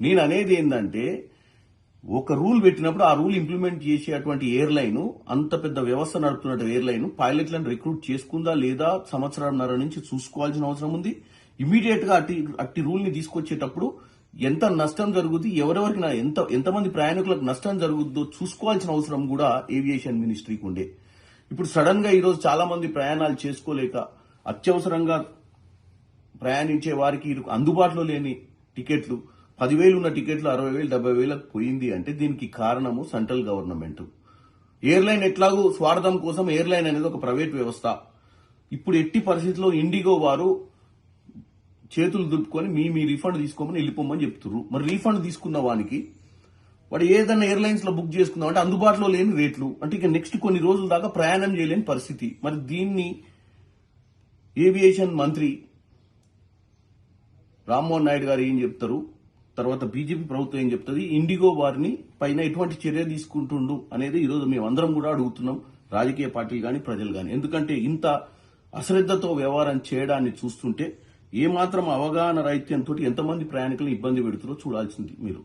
నేను అనేది ఏంటంటే ఒక రూల్ పెట్టినప్పుడు ఆ రూల్ ఇంప్లిమెంట్ చేసేటువంటి ఎయిర్లైన్ అంత పెద్ద వ్యవస్థ నడుపుతున్న ఎయిర్లైన్ పైలట్లను రిక్రూట్ చేసుకుందా లేదా సంవత్సరంన్నర నుంచి చూసుకోవాల్సిన అవసరం ఉంది. ఇమీడియట్గా అట్టి అట్టి రూల్ని తీసుకొచ్చేటప్పుడు ఎంత నష్టం జరుగుద్ది ఎవరెవరికి ఎంత ఎంతమంది ప్రయాణికులకు నష్టం జరుగుద్దో చూసుకోవాల్సిన అవసరం కూడా ఏవియేషన్ మినిస్ట్రీకి ఉండే. ఇప్పుడు సడన్గా ఈరోజు చాలా మంది ప్రయాణాలు చేసుకోలేక అత్యవసరంగా ప్రయాణించే వారికి అందుబాటులో లేని టికెట్లు పదివేలు ఉన్న టికెట్లు అరవై వేలు డెబ్బై వేలకు పోయింది అంటే దీనికి కారణము సెంట్రల్ గవర్నమెంట్. ఎయిర్లైన్ ఎట్లాగూ స్వార్థం కోసం ఎయిర్లైన్ అనేది ఒక ప్రైవేట్ వ్యవస్థ. ఇప్పుడు ఎట్టి పరిస్థితుల్లో ఇండిగో వారు చేతులు దులుపుకొని మీ మీ రీఫండ్ తీసుకోమని వెళ్ళిపోమని చెప్తున్నారు మరి రీఫండ్ తీసుకున్న వానికి వాడు ఏదైనా ఎయిర్లైన్స్లో బుక్ చేసుకుందాం అంటే అందుబాటులో లేని రేట్లు. అంటే ఇక నెక్స్ట్ కొన్ని రోజుల దాకా ప్రయాణం చేయలేని పరిస్థితి. మరి దీన్ని ఏవియేషన్ మంత్రి రామ్మోహన్ నాయుడు గారు ఏం చెప్తారు? తర్వాత బీజేపీ ప్రభుత్వం ఏం చెప్తుంది? ఇండిగో వారిని పైన ఎటువంటి చర్య తీసుకుంటుండు అనేది ఈరోజు మేము అందరం కూడా అడుగుతున్నాం. రాజకీయ పార్టీలు కానీ ప్రజలు కానీ ఎందుకంటే ఇంత అశ్రద్ధతో వ్యవహారం చేయడాన్ని చూస్తుంటే ఏమాత్రం అవగాహన రైత్యంతో ఎంతమంది ప్రయాణికులను ఇబ్బంది పెడుతున్నారో చూడాల్సింది మీరు.